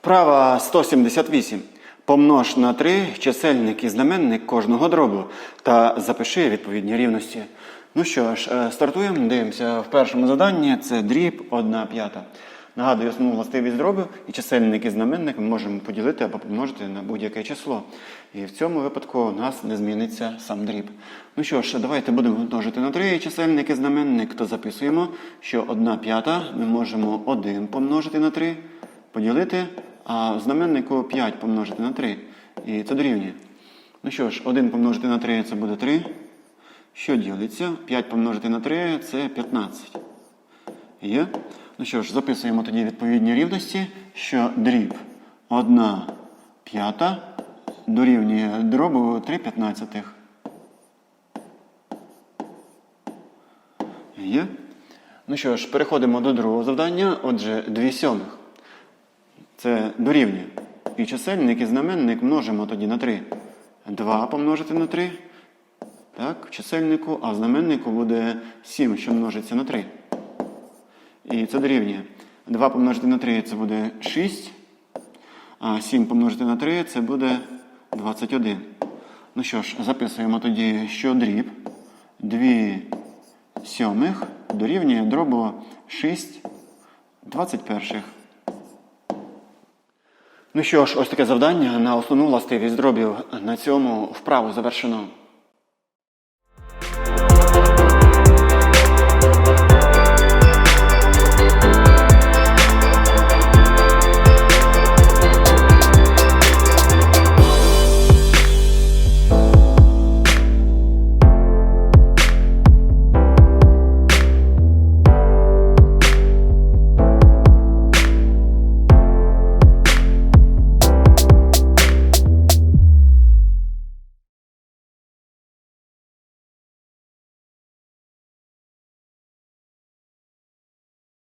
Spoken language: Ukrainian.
Вправа 178. Помнож на 3 чисельник і знаменник кожного дробу та запиши відповідні рівності. Ну що ж, е, стартуємо. Дивимося в першому заданні. Це дріб 1 п'ята. Нагадую, основну властивість дробів і чисельник і знаменник ми можемо поділити або помножити на будь-яке число. І в цьому випадку у нас не зміниться сам дріб. Ну що ж, давайте будемо множити на 3 чисельник і знаменник, то записуємо, що 1 п'ята ми можемо 1 помножити на 3, поділити, а в знаменнику 5 помножити на 3. І це дорівнює. Ну що ж, 1 помножити на 3 це буде 3. Що ділиться? 5 помножити на 3 це 15. Є? Ну що ж, записуємо тоді відповідні рівності, що дріб 1 п'ята дорівнює дробу 3 п'ятнадцятих. Є? Ну що ж, переходимо до другого завдання. Отже, 2 сьомих. Це дорівнює. І чисельник і знаменник множимо тоді на 3. 2 помножити на 3. Так, в чисельнику, а в знаменнику буде 7, що множиться на 3. І це дорівнює. 2 помножити на 3 це буде 6. А 7 помножити на 3 це буде 21. Ну що ж, записуємо тоді, що дріб 2 сьомих дорівнює дробу 6 21. Ну що ж, ось таке завдання на основну властивість дробів. На цьому вправу завершено.